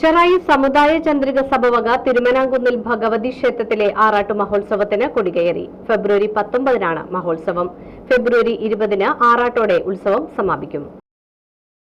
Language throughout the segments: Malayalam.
ചെറായി സമുദായ ചന്ദ്രിക സഭവക തിരുമനാങ്കുന്നിൽ ഭഗവതി ക്ഷേത്രത്തിലെ ആറാട്ടു മഹോത്സവത്തിന് കൊടികയറി. ഫെബ്രുവരി പത്തൊമ്പതിനാണ് മഹോത്സവം. ഫെബ്രുവരി ഇരുപതിന് ആറാട്ടോടെ ഉത്സവം സമാപിക്കും.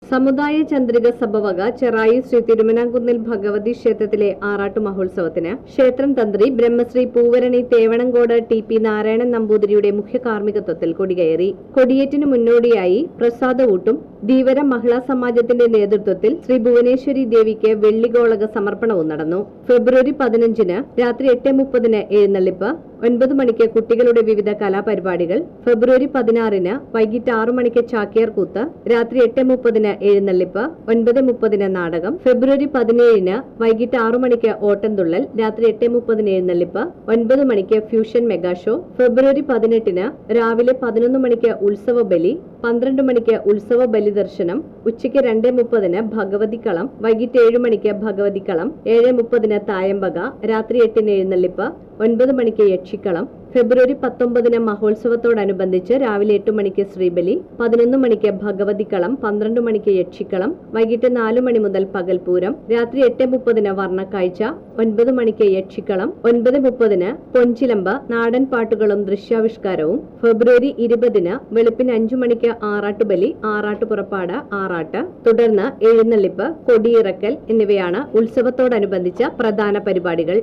സമുദായ ചന്ദ്രിക സഭവക ചെറായി ശ്രീ തിരുമനാങ്കുന്നിൽ ഭഗവതി ക്ഷേത്രത്തിലെ ആറാട്ടു മഹോത്സവത്തിന് ക്ഷേത്രം തന്ത്രി ബ്രഹ്മശ്രീ പൂവരണി തേവണങ്കോട് ടി പി നാരായണൻ നമ്പൂതിരിയുടെ മുഖ്യ കാർമ്മികത്വത്തിൽ കൊടികയറി. കൊടിയേറ്റിന് മുന്നോടിയായി പ്രസാദവൂട്ടും ധീവര മഹിളാ സമാജത്തിന്റെ നേതൃത്വത്തിൽ ശ്രീ ഭുവനേശ്വരി ദേവിക്ക് വെള്ളിഗോളക സമർപ്പണവും നടന്നു. ഫെബ്രുവരി പതിനഞ്ചിന് രാത്രി എട്ട് മുപ്പതിന് എഴുന്നള്ളിപ്പ് ഒൻപത് മണിക്ക് കുട്ടികളുടെ വിവിധ കലാപരിപാടികൾ ഫെബ്രുവരി പതിനാറിന് വൈകിട്ട് ആറു മണിക്ക് ചാക്യാർ കൂത്ത് രാത്രി എട്ട് മുപ്പതിന് എഴുന്നള്ളിപ്പ് ഒൻപത് മുപ്പതിന് നാടകം ഫെബ്രുവരി പതിനേഴിന് വൈകിട്ട് ആറു മണിക്ക് ഓട്ടംതുള്ളൽ രാത്രി എട്ട് മുപ്പതിന് എഴുന്നള്ളിപ്പ് ഒൻപത് മണിക്ക് ഫ്യൂഷൻ മെഗാ ഷോ ഫെബ്രുവരി പതിനെട്ടിന് രാവിലെ പതിനൊന്ന് മണിക്ക് ഉത്സവ ബലി പന്ത്രണ്ട് മണിക്ക് ഉത്സവ ബലി ദർശനം ഉച്ചയ്ക്ക് രണ്ട് മുപ്പതിന് ഭഗവതിക്കളം വൈകിട്ട് ഏഴ് മണിക്ക് ഭഗവതിക്കളം ഏഴ് മുപ്പതിന് തായമ്പക രാത്രി എട്ടിന് എഴുന്നള്ളിപ്പ് ഒൻപത് മണിക്ക് യക്ഷിക്കളം ഫെബ്രുവരി പത്തൊമ്പതിന് മഹോത്സവത്തോടനുബന്ധിച്ച് രാവിലെ എട്ട് മണിക്ക് ശ്രീബലി പതിനൊന്ന് മണിക്ക് ഭഗവതിക്കളം പന്ത്രണ്ട് മണിക്ക് യക്ഷിക്കളം വൈകിട്ട് നാലു മണി മുതൽ പകൽപൂരം രാത്രി എട്ട് മുപ്പതിന് വർണക്കാഴ്ച ഒൻപത് മണിക്ക് യക്ഷിക്കളം ഒൻപത് മുപ്പതിന് പൊഞ്ചിലമ്പ് നാടൻ പാട്ടുകളും ദൃശ്യാവിഷ്കാരവും ഫെബ്രുവരി ഇരുപതിന് വെളുപ്പിന് അഞ്ചു മണിക്ക് ആറാട്ടുബലി ആറാട്ടുപുറപ്പാട് ആറാട്ട് ആറാട്ട് തുടർന്ന് എഴുന്നള്ളിപ്പ് കൊടിയിറക്കൽ എന്നിവയാണ് ഉത്സവത്തോടനുബന്ധിച്ച പ്രധാന പരിപാടികൾ.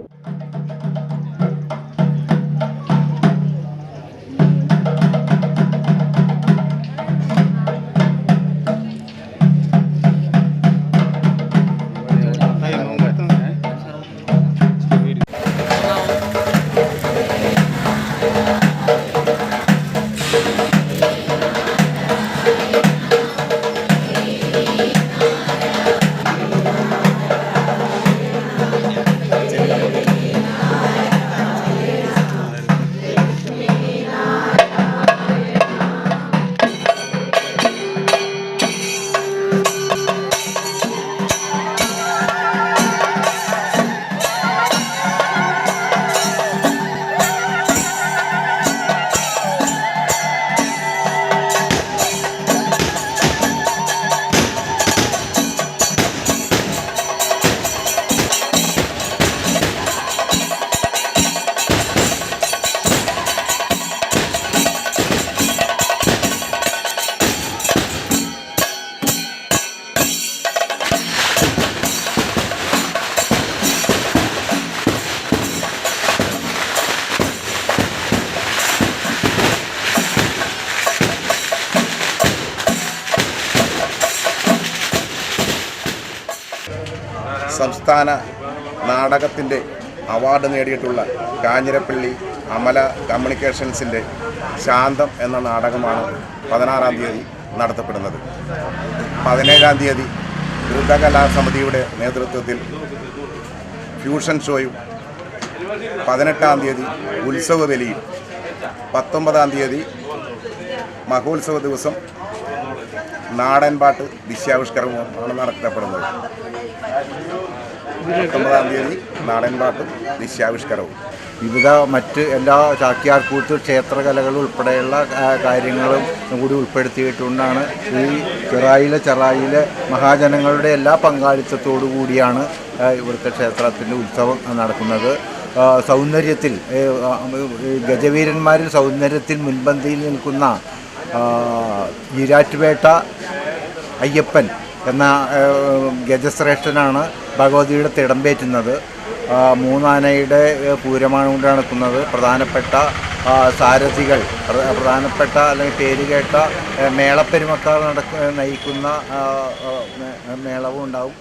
സംസ്ഥാന നാടകത്തിന്റെ അവാർഡ് നേടിയിട്ടുള്ള കാഞ്ഞിരപ്പള്ളി അമല കമ്മ്യൂണിക്കേഷൻസിന്റെ ശാന്തം എന്ന നാടകമാണ് പതിനാറാം തീയതി നടത്തപ്പെടുന്നത്. പതിനേഴാം തീയതി ദ്രുതകലാസമിതിയുടെ നേതൃത്വത്തിൽ ഫ്യൂഷൻ ഷോയും പതിനെട്ടാം തീയതി ഉത്സവ ബലിയും പത്തൊമ്പതാം തീയതി മഹോത്സവ ദിവസം നാടൻപാട്ട് ദൃശ്യാവിഷ്കരണമാണ് നടത്തപ്പെടുന്നത്. പത്തൊമ്പതാം തീയതി നാടൻപാട്ടും ദിശ്യാവിഷ്കരവും വിവിധ മറ്റ് എല്ലാ ചാക്യാർകൂത്ത് ക്ഷേത്രകലകൾ ഉൾപ്പെടെയുള്ള കാര്യങ്ങളും കൂടി ഉൾപ്പെടുത്തിയിട്ടുകൊണ്ടാണ് ഈ ചെറായിലെ ചെറായിലെ മഹാജനങ്ങളുടെ എല്ലാ പങ്കാളിത്തത്തോടു കൂടിയാണ് ഇവിടുത്തെ ക്ഷേത്രത്തിന്റെ ഉത്സവം നടക്കുന്നത്. സൗന്ദര്യത്തിൽ ഗജവീരന്മാരിൽ സൗന്ദര്യത്തിൽ മുൻപന്തിയിൽ നിൽക്കുന്ന ഈരാറ്റുപേട്ട അയ്യപ്പൻ എന്ന ഗജശ്രേഷ്ഠനാണ് ഭഗവതിയുടെ തിടമ്പേറ്റുന്നത് മൂന്നാനയുടെ പൂരമാണ് കൊണ്ട് നടക്കുന്നത്. പ്രധാനപ്പെട്ട സാരഥികൾ പ്രധാനപ്പെട്ട അല്ലെങ്കിൽ പേരുകേട്ട കേട്ട മേളപ്പെരുമക്കാർ നടക്ക നയിക്കുന്ന മേളവും ഉണ്ടാവും.